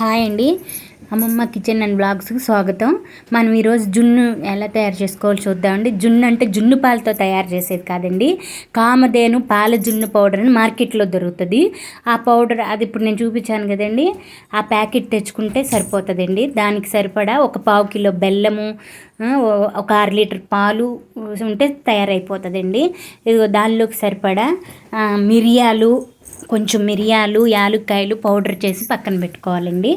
Hi అండి. అమ్మమ్మ kitchen and బ్లాగ్స్కి స్వాగతం. మనం ఈరోజు జున్ను ఎలా తయారు చేసుకోవాలో చూద్దామండి జున్ను అంటే జున్ను పాలతో తయారు చేసేది కాదండి. కామధేను పాల జున్ను పౌడర్ అని మార్కెట్లో దొరుకుతుంది. ఆ పౌడర్ అది ఇప్పుడు నేను చూపించాను కదండి. ఆ ప్యాకెట్ తెచ్చుకుంటే సరిపోతుందండి. దానికి సరిపడా ఒక పావు కిలో బెల్లము ఒక అర లీటర్ పాలు ఉంటే తయారైపోతుందండి. ఇదిగో దానిలోకి సరిపడా మిరియాలు కొంచెం మిరియాలు యాలుక్కాయలు పౌడర్ చేసి పక్కన పెట్టుకోవాలండి.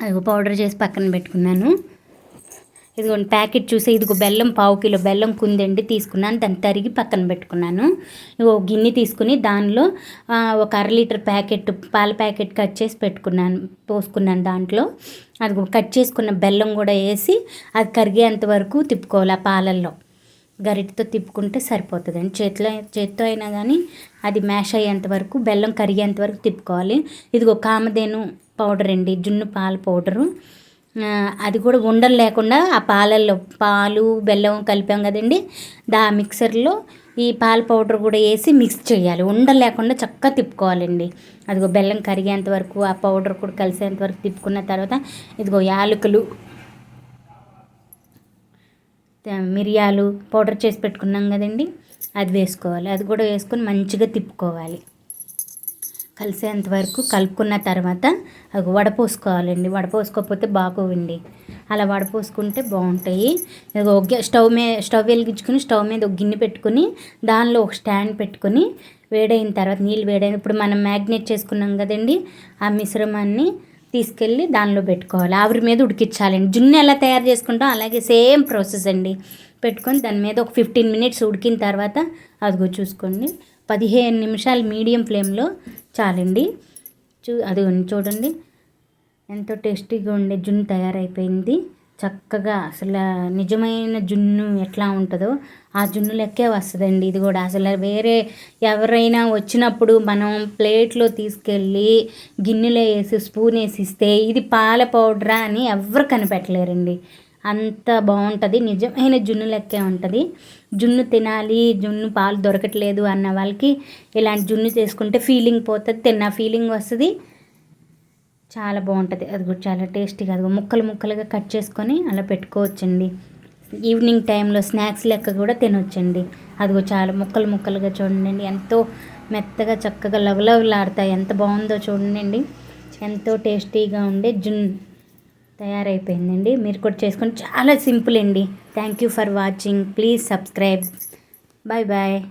అది పౌడర్ చేసి పక్కన పెట్టుకున్నాను. ఇదిగోండి ప్యాకెట్ చూసి ఇదిగో బెల్లం పావు కిలో బెల్లం కుందండి తీసుకున్నాను. దాన్ని తరిగి పక్కన పెట్టుకున్నాను. ఇగో గిన్నె తీసుకుని దానిలో ఒక అర లీటర్ ప్యాకెట్ పాల ప్యాకెట్ కట్ చేసి పెట్టుకున్నాను పోసుకున్నాను దాంట్లో. అది కట్ చేసుకున్న బెల్లం కూడా వేసి అది కరిగేంత వరకు తిప్పుకోవాలి ఆ పాలల్లో. గరిటతో తిప్పుకుంటే సరిపోతుందండి చేతిలో చేతితో అయినా కానీ అది మ్యాష్ అయ్యేంత వరకు బెల్లం కరిగేంత వరకు తిప్పుకోవాలి. ఇదిగో కామధేను పౌడర్ అండి జున్ను పాల పౌడరు. అది కూడా ఉండలు లేకుండా ఆ పాలల్లో పాలు బెల్లం కలిపాం కదండి దా మిక్సర్లో ఈ పాల పౌడర్ కూడా వేసి మిక్స్ చేయాలి. ఉండలు లేకుండా చక్కగా తిప్పుకోవాలండి. అదిగో బెల్లం కరిగేంత వరకు ఆ పౌడర్ కూడా కలిసేంత వరకు తిప్పుకున్న తర్వాత ఇదిగో యాలకులు మిరియాలు పౌడర్ చేసి పెట్టుకున్నాం కదండి అది వేసుకోవాలి. అది కూడా వేసుకొని మంచిగా తిప్పుకోవాలి. కలిసేంత వరకు కలుపుకున్న తర్వాత అది వడపోసుకోవాలండి వడపోసుకోకపోతే బాగోవండి. అలా వడపోసుకుంటే బాగుంటాయి. స్టవ్ మీద స్టవ్ వెలిగించుకుని స్టవ్ మీద ఒక గిన్నె పెట్టుకుని దానిలో ఒక స్టాండ్ పెట్టుకొని వేడైన తర్వాత నీళ్ళు వేడైన ఇప్పుడు మనం మ్యాగ్నేట్ చేసుకున్నాం కదండి ఆ మిశ్రమాన్ని తీసుకెళ్ళి దానిలో పెట్టుకోవాలి. ఆవిరి మీద ఉడికించాలండి. జున్ను ఎలా తయారు చేసుకుంటాం అలాగే సేమ్ ప్రాసెస్ అండి. పెట్టుకొని దాని మీద ఒక ఫిఫ్టీన్ మినిట్స్ ఉడికిన తర్వాత అదిగో చూసుకోండి. పదిహేను నిమిషాలు మీడియం ఫ్లేమ్లో చాలండి. చూ అది చూడండి. ఎంతో టేస్టీగా ఉండే జున్ను తయారైపోయింది. చక్కగా అసలు నిజమైన జున్ను ఎట్లా ఉంటుందో ఆ జున్ను లెక్కే వస్తుందండి. ఇది కూడా అసలు వేరే ఎవరైనా వచ్చినప్పుడు మనం ప్లేట్లో తీసుకెళ్ళి గిన్నెలో వేసి స్పూన్ వేసి ఇస్తే ఇది పాల పౌడరా అని ఎవరు కనిపెట్టలేరండి. అంత బాగుంటుంది. నిజమైన జున్ను లెక్కే ఉంటుంది. జున్ను తినాలి జున్ను పాలు దొరకట్లేదు అన్న వాళ్ళకి ఇలాంటి జున్ను చేసుకుంటే ఫీలింగ్ పోతుంది తిన్న ఫీలింగ్ వస్తుంది. చాలా బాగుంటుంది. అది కూడా చాలా టేస్టీగా అది ముక్కలు ముక్కలుగా కట్ చేసుకొని అలా పెట్టుకోవచ్చండి. ఈవినింగ్ టైంలో స్నాక్స్ లెక్క కూడా తినొచ్చండి. అదిగో చాలా ముక్కలు ముక్కలుగా చూడండి. ఎంతో మెత్తగా చక్కగా లవలవలాడతాయి. ఎంత బాగుందో చూడండి. ఎంతో టేస్టీగా ఉండే జున్ తయారైపోయిందండి. మీరు కూడా చేసుకొని చాలా సింపుల్ అండి. Thank you for watching please subscribe bye bye